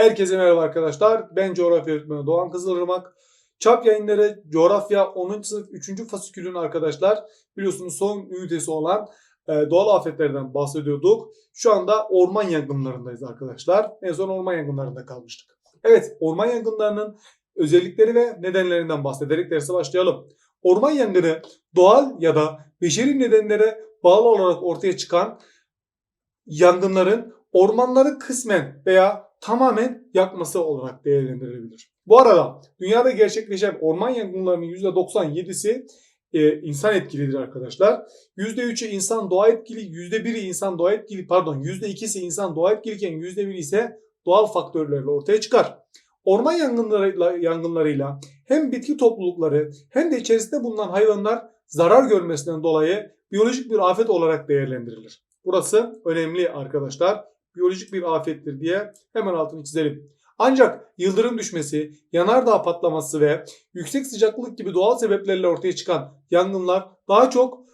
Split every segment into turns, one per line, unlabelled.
Herkese merhaba arkadaşlar. Ben coğrafya öğretmeni Doğan Kızılırmak. Çap yayınları coğrafya 10. sınıf 3. fasikülün arkadaşlar biliyorsunuz son ünitesi olan e, doğal afetlerden bahsediyorduk. Şu anda orman yangınlarındayız arkadaşlar. En son orman yangınlarında kalmıştık. Evet orman yangınlarının özellikleri ve nedenlerinden bahsederek derse başlayalım. Orman yangını doğal ya da beşeri nedenlere bağlı olarak ortaya çıkan yangınların ormanları kısmen veya tamamen yakması olarak değerlendirilebilir. Bu arada dünyada gerçekleşen orman yangınlarının %97'si e, insan etkilidir arkadaşlar. %3'ü insan doğa etkili, %1'i insan doğa etkili, pardon %2'si insan doğa etkiliyken %1 ise doğal faktörlerle ortaya çıkar. Orman yangınlarıyla, yangınlarıyla hem bitki toplulukları hem de içerisinde bulunan hayvanlar zarar görmesinden dolayı biyolojik bir afet olarak değerlendirilir. Burası önemli arkadaşlar. Biyolojik bir afettir diye hemen altını çizelim. Ancak yıldırım düşmesi, yanardağ patlaması ve yüksek sıcaklık gibi doğal sebeplerle ortaya çıkan yangınlar daha çok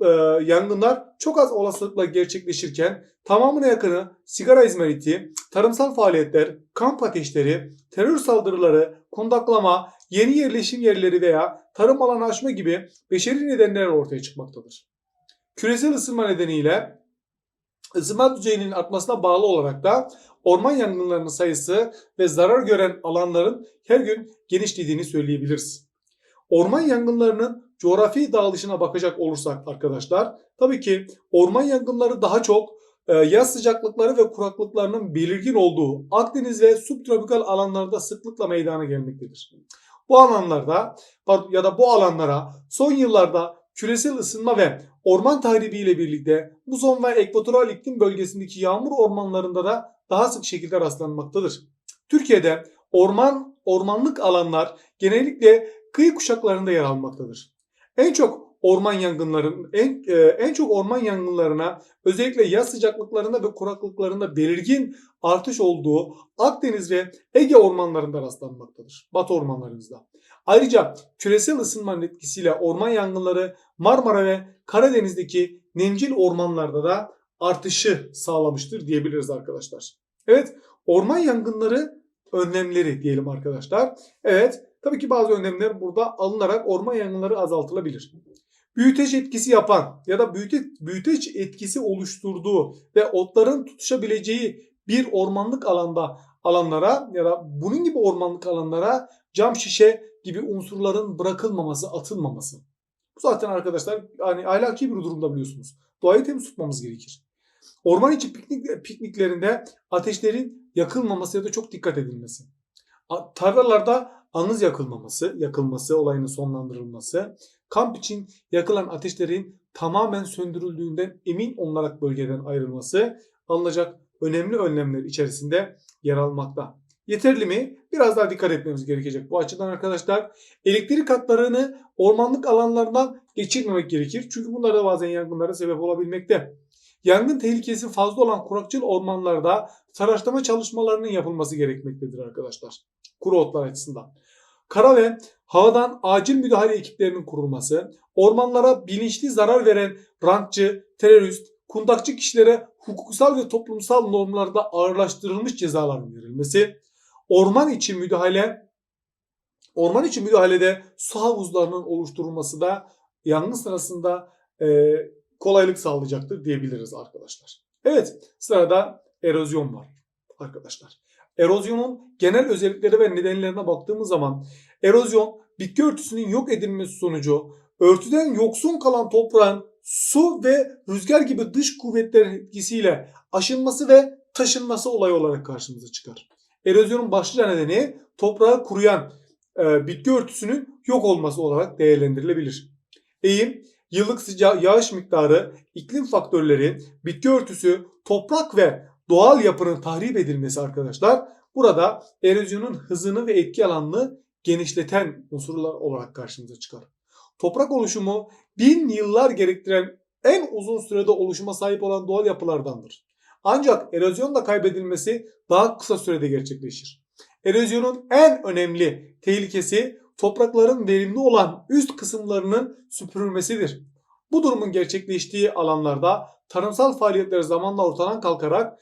e, yangınlar çok az olasılıkla gerçekleşirken tamamına yakını sigara izmariti, tarımsal faaliyetler, kamp ateşleri, terör saldırıları, kundaklama, yeni yerleşim yerleri veya tarım alanı açma gibi beşeri nedenler ortaya çıkmaktadır. Küresel ısınma nedeniyle ısınma düzeyinin artmasına bağlı olarak da orman yangınlarının sayısı ve zarar gören alanların her gün genişlediğini söyleyebiliriz. Orman yangınlarının coğrafi dağılışına bakacak olursak arkadaşlar, tabii ki orman yangınları daha çok e, yaz sıcaklıkları ve kuraklıklarının belirgin olduğu Akdeniz ve subtropikal alanlarda sıklıkla meydana gelmektedir. Bu alanlarda ya da bu alanlara son yıllarda küresel ısınma ve orman tahribi ile birlikte muzon ve ekvatoral iklim bölgesindeki yağmur ormanlarında da daha sık şekilde rastlanmaktadır. Türkiye'de orman ormanlık alanlar genellikle kıyı kuşaklarında yer almaktadır. En çok orman yangınların en e, en çok orman yangınlarına özellikle yaz sıcaklıklarında ve kuraklıklarında belirgin artış olduğu Akdeniz ve Ege ormanlarında rastlanmaktadır. Batı ormanlarımızda. Ayrıca küresel ısınmanın etkisiyle orman yangınları Marmara ve Karadeniz'deki nemcil ormanlarda da artışı sağlamıştır diyebiliriz arkadaşlar. Evet orman yangınları önlemleri diyelim arkadaşlar. Evet tabii ki bazı önlemler burada alınarak orman yangınları azaltılabilir. Büyüteç etkisi yapan ya da büyüte, büyüteç etkisi oluşturduğu ve otların tutuşabileceği bir ormanlık alanda alanlara ya da bunun gibi ormanlık alanlara cam şişe gibi unsurların bırakılmaması, atılmaması. Bu zaten arkadaşlar hani ahlaki bir durumda biliyorsunuz. Doğayı temiz tutmamız gerekir. Orman içi piknik, pikniklerinde ateşlerin yakılmaması ya da çok dikkat edilmesi. Tarlalarda anız yakılmaması, yakılması, olayının sonlandırılması. Kamp için yakılan ateşlerin tamamen söndürüldüğünden emin olarak bölgeden ayrılması alınacak önemli önlemler içerisinde yer almakta. Yeterli mi? Biraz daha dikkat etmemiz gerekecek bu açıdan arkadaşlar. Elektrik hatlarını ormanlık alanlardan geçirmemek gerekir. Çünkü bunlar da bazen yangınlara sebep olabilmekte. Yangın tehlikesi fazla olan kurakçıl ormanlarda saraçlama çalışmalarının yapılması gerekmektedir arkadaşlar. Kuru otlar açısından. Kara ve havadan acil müdahale ekiplerinin kurulması, ormanlara bilinçli zarar veren rantçı, terörist, kundakçı kişilere hukuksal ve toplumsal normlarda ağırlaştırılmış cezaların verilmesi, orman içi müdahale orman içi müdahalede su havuzlarının oluşturulması da yangın sırasında e, kolaylık sağlayacaktır diyebiliriz arkadaşlar. Evet sırada erozyon var arkadaşlar. Erozyonun genel özellikleri ve nedenlerine baktığımız zaman erozyon bitki örtüsünün yok edilmesi sonucu örtüden yoksun kalan toprağın su ve rüzgar gibi dış kuvvetlerin etkisiyle aşınması ve taşınması olayı olarak karşımıza çıkar. Erozyonun başlıca nedeni toprağı kuruyan e, bitki örtüsünün yok olması olarak değerlendirilebilir. Eğim, yıllık sıca yağış miktarı, iklim faktörleri, bitki örtüsü, toprak ve doğal yapının tahrip edilmesi arkadaşlar burada erozyonun hızını ve etki alanını genişleten unsurlar olarak karşımıza çıkar. Toprak oluşumu bin yıllar gerektiren en uzun sürede oluşuma sahip olan doğal yapılardandır. Ancak erozyonla kaybedilmesi daha kısa sürede gerçekleşir. Erozyonun en önemli tehlikesi toprakların verimli olan üst kısımlarının süpürülmesidir. Bu durumun gerçekleştiği alanlarda tarımsal faaliyetler zamanla ortadan kalkarak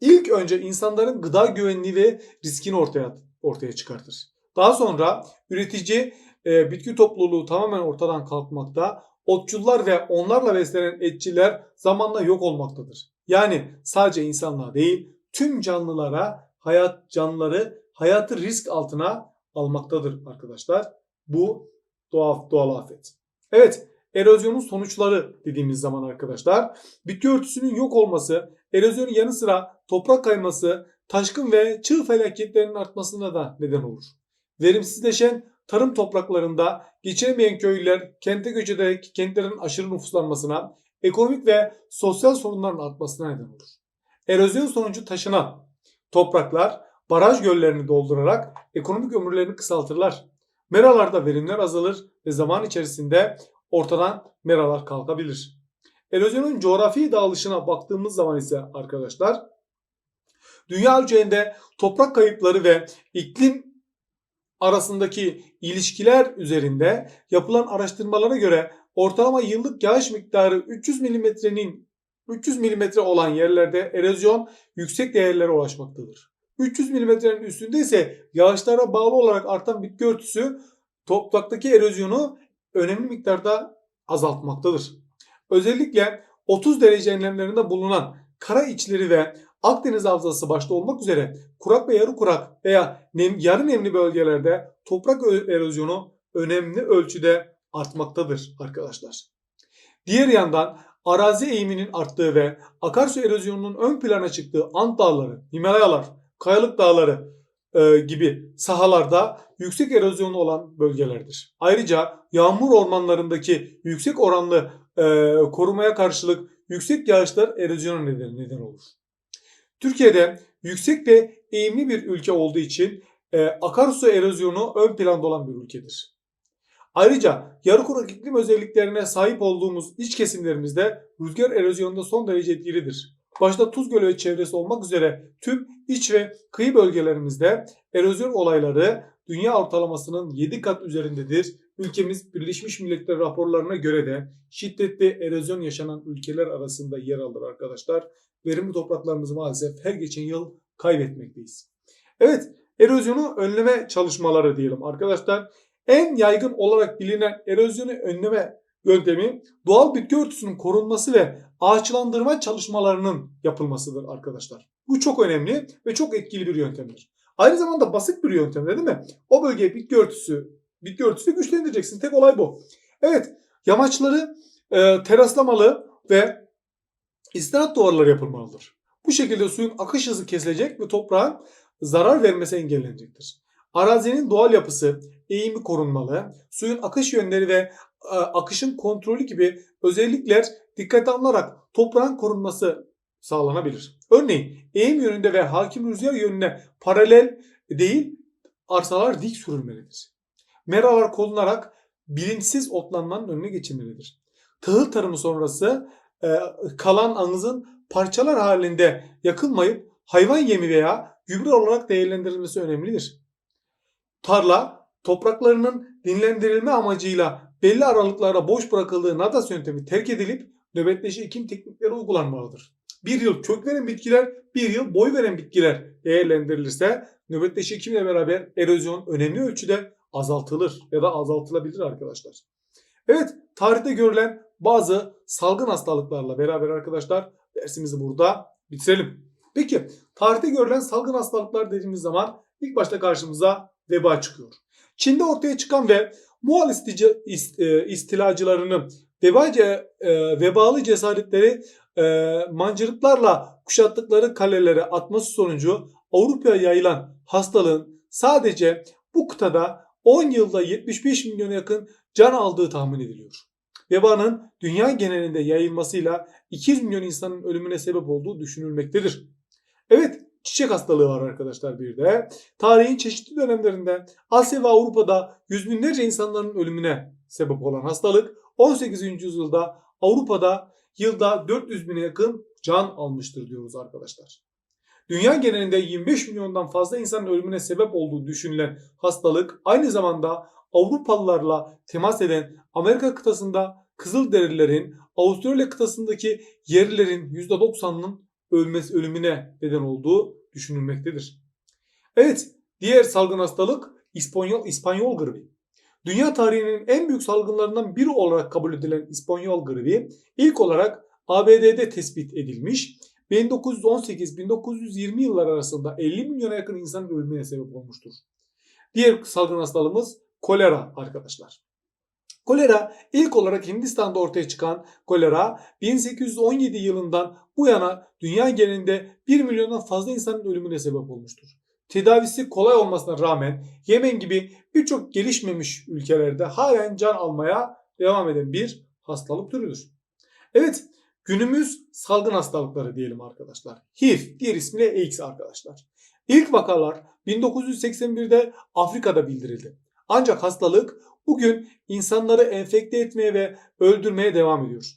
ilk önce insanların gıda güvenliği ve riskini ortaya ortaya çıkartır. Daha sonra üretici e, bitki topluluğu tamamen ortadan kalkmakta, otçullar ve onlarla beslenen etçiler zamanla yok olmaktadır. Yani sadece insanlığa değil, tüm canlılara, hayat canlıları hayatı risk altına almaktadır arkadaşlar. Bu doğal, doğal afet. Evet, erozyonun sonuçları dediğimiz zaman arkadaşlar, bitki örtüsünün yok olması, erozyonun yanı sıra toprak kayması, taşkın ve çığ felaketlerinin artmasına da neden olur. Verimsizleşen tarım topraklarında geçinemeyen köylüler kente göç ederek kentlerin aşırı nüfuslanmasına, ekonomik ve sosyal sorunların artmasına neden olur. Erozyon sonucu taşınan topraklar baraj göllerini doldurarak ekonomik ömürlerini kısaltırlar. Meralarda verimler azalır ve zaman içerisinde ortadan meralar kalkabilir. Erozyonun coğrafi dağılışına baktığımız zaman ise arkadaşlar dünya ölçeğinde toprak kayıpları ve iklim arasındaki ilişkiler üzerinde yapılan araştırmalara göre ortalama yıllık yağış miktarı 300 milimetrenin 300 milimetre olan yerlerde erozyon yüksek değerlere ulaşmaktadır. 300 milimetrenin üstünde ise yağışlara bağlı olarak artan bitki örtüsü topraktaki erozyonu önemli miktarda azaltmaktadır. Özellikle 30 derece enlemlerinde bulunan kara içleri ve Akdeniz havzası başta olmak üzere kurak ve yarı kurak veya nem, yarı nemli bölgelerde toprak erozyonu önemli ölçüde artmaktadır arkadaşlar. Diğer yandan arazi eğiminin arttığı ve akarsu erozyonunun ön plana çıktığı Ant Dağları, Himalayalar, Kayalık Dağları e, gibi sahalarda yüksek erozyonu olan bölgelerdir. Ayrıca yağmur ormanlarındaki yüksek oranlı e, korumaya karşılık yüksek yağışlar erozyona neden, neden olur. Türkiye'de yüksek ve eğimli bir ülke olduğu için e, akarsu erozyonu ön planda olan bir ülkedir. Ayrıca yarı kurak iklim özelliklerine sahip olduğumuz iç kesimlerimizde rüzgar erozyonunda son derece etkilidir. Başta Tuz Gölü ve çevresi olmak üzere tüm iç ve kıyı bölgelerimizde erozyon olayları dünya ortalamasının 7 kat üzerindedir. Ülkemiz Birleşmiş Milletler raporlarına göre de şiddetli erozyon yaşanan ülkeler arasında yer alır arkadaşlar. Verimli topraklarımızı maalesef her geçen yıl kaybetmekteyiz. Evet, erozyonu önleme çalışmaları diyelim arkadaşlar. En yaygın olarak bilinen erozyonu önleme yöntemi doğal bitki örtüsünün korunması ve ağaçlandırma çalışmalarının yapılmasıdır arkadaşlar. Bu çok önemli ve çok etkili bir yöntemdir. Aynı zamanda basit bir yöntem değil mi? O bölgeye bitki örtüsü, bitki örtüsü güçlendireceksin. Tek olay bu. Evet, yamaçları e, teraslamalı ve istinat duvarları yapılmalıdır. Bu şekilde suyun akış hızı kesilecek ve toprağın zarar vermesi engellenecektir. Arazinin doğal yapısı, eğimi korunmalı, suyun akış yönleri ve e, akışın kontrolü gibi özellikler dikkate alınarak toprağın korunması sağlanabilir. Örneğin eğim yönünde ve hakim rüzgar yönüne paralel değil arsalar dik sürülmelidir. Meralar korunarak bilinçsiz otlanmanın önüne geçilmelidir. Tahıl tarımı sonrası e, kalan anızın parçalar halinde yakılmayıp hayvan yemi veya gübre olarak değerlendirilmesi önemlidir. Tarla topraklarının dinlendirilme amacıyla belli aralıklarda boş bırakıldığı nadas yöntemi terk edilip nöbetleşi ekim teknikleri uygulanmalıdır. Bir yıl kök veren bitkiler, bir yıl boy veren bitkiler değerlendirilirse nöbetleşi ekimle beraber erozyon önemli ölçüde azaltılır ya da azaltılabilir arkadaşlar. Evet, tarihte görülen bazı salgın hastalıklarla beraber arkadaşlar dersimizi burada bitirelim. Peki, tarihte görülen salgın hastalıklar dediğimiz zaman ilk başta karşımıza veba çıkıyor. Çin'de ortaya çıkan ve Muğal istici, ist, e, istilacılarının vebace, e, vebalı cesaretleri e, mancırıklarla kuşattıkları kalelere atması sonucu Avrupa'ya yayılan hastalığın sadece bu kıtada 10 yılda 75 milyona yakın can aldığı tahmin ediliyor. Vebanın dünya genelinde yayılmasıyla 200 milyon insanın ölümüne sebep olduğu düşünülmektedir. Evet, çiçek hastalığı var arkadaşlar bir de. Tarihin çeşitli dönemlerinde Asya ve Avrupa'da yüz binlerce insanların ölümüne sebep olan hastalık 18. yüzyılda Avrupa'da yılda 400 bine yakın can almıştır diyoruz arkadaşlar. Dünya genelinde 25 milyondan fazla insanın ölümüne sebep olduğu düşünülen hastalık aynı zamanda Avrupalılarla temas eden Amerika kıtasında Kızılderililerin, Avustralya kıtasındaki yerlilerin %90'ının ölmesi ölümüne neden olduğu düşünülmektedir. Evet, diğer salgın hastalık İspanyol İspanyol gribi. Dünya tarihinin en büyük salgınlarından biri olarak kabul edilen İspanyol gribi ilk olarak ABD'de tespit edilmiş. 1918-1920 yıllar arasında 50 milyona yakın insanın ölümüne sebep olmuştur. Diğer salgın hastalığımız kolera arkadaşlar. Kolera ilk olarak Hindistan'da ortaya çıkan kolera 1817 yılından bu yana dünya genelinde 1 milyondan fazla insanın ölümüne sebep olmuştur. Tedavisi kolay olmasına rağmen Yemen gibi birçok gelişmemiş ülkelerde halen can almaya devam eden bir hastalık türüdür. Evet günümüz salgın hastalıkları diyelim arkadaşlar. HIV diğer ismiyle AIDS arkadaşlar. İlk vakalar 1981'de Afrika'da bildirildi. Ancak hastalık bugün insanları enfekte etmeye ve öldürmeye devam ediyor.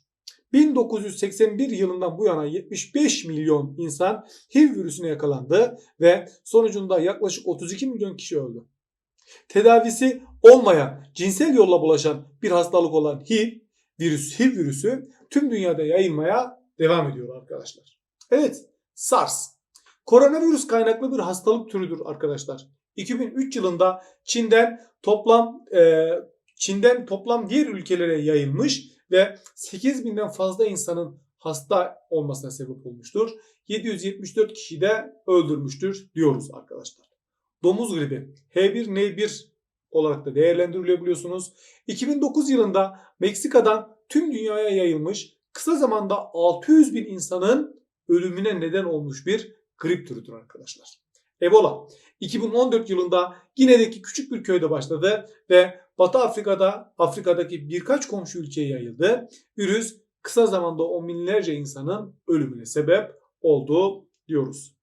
1981 yılından bu yana 75 milyon insan HIV virüsüne yakalandı ve sonucunda yaklaşık 32 milyon kişi öldü. Tedavisi olmayan, cinsel yolla bulaşan bir hastalık olan HIV virüs, HIV virüsü tüm dünyada yayılmaya devam ediyor arkadaşlar. Evet, SARS. Koronavirüs kaynaklı bir hastalık türüdür arkadaşlar. 2003 yılında Çin'den toplam e, Çin'den toplam diğer ülkelere yayılmış ve 8000'den fazla insanın hasta olmasına sebep olmuştur. 774 kişi de öldürmüştür diyoruz arkadaşlar. Domuz gribi H1N1 olarak da değerlendiriliyor biliyorsunuz. 2009 yılında Meksika'dan tüm dünyaya yayılmış kısa zamanda 600 bin insanın ölümüne neden olmuş bir grip türüdür arkadaşlar. Ebola 2014 yılında Gine'deki küçük bir köyde başladı ve Batı Afrika'da Afrika'daki birkaç komşu ülkeye yayıldı. Virüs kısa zamanda on binlerce insanın ölümüne sebep oldu diyoruz.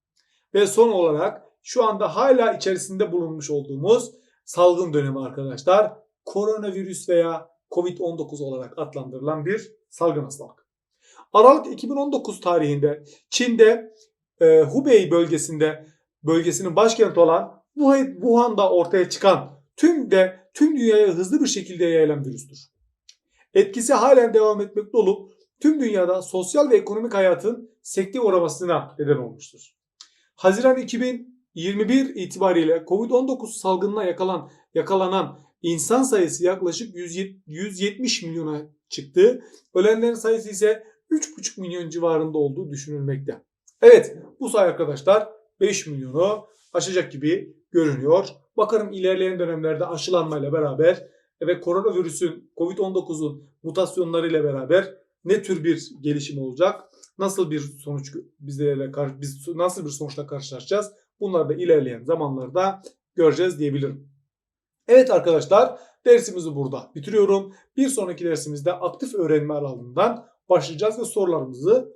Ve son olarak şu anda hala içerisinde bulunmuş olduğumuz salgın dönemi arkadaşlar. Koronavirüs veya Covid-19 olarak adlandırılan bir salgın hastalık. Aralık 2019 tarihinde Çin'de e, Hubei bölgesinde bölgesinin başkenti olan Wuhan'da ortaya çıkan tüm de tüm dünyaya hızlı bir şekilde yayılan virüstür. Etkisi halen devam etmekte olup tüm dünyada sosyal ve ekonomik hayatın sekteye uğramasına neden olmuştur. Haziran 2021 itibariyle Covid-19 salgınına yakalan, yakalanan insan sayısı yaklaşık 170 milyona çıktı. Ölenlerin sayısı ise 3,5 milyon civarında olduğu düşünülmekte. Evet bu sayı arkadaşlar 5 milyonu aşacak gibi görünüyor. Bakalım ilerleyen dönemlerde aşılanmayla beraber ve koronavirüsün COVID-19'un mutasyonlarıyla beraber ne tür bir gelişim olacak? Nasıl bir sonuç bizlerle biz nasıl bir sonuçla karşılaşacağız? Bunları da ilerleyen zamanlarda göreceğiz diyebilirim. Evet arkadaşlar dersimizi burada bitiriyorum. Bir sonraki dersimizde aktif öğrenme alanından başlayacağız ve sorularımızı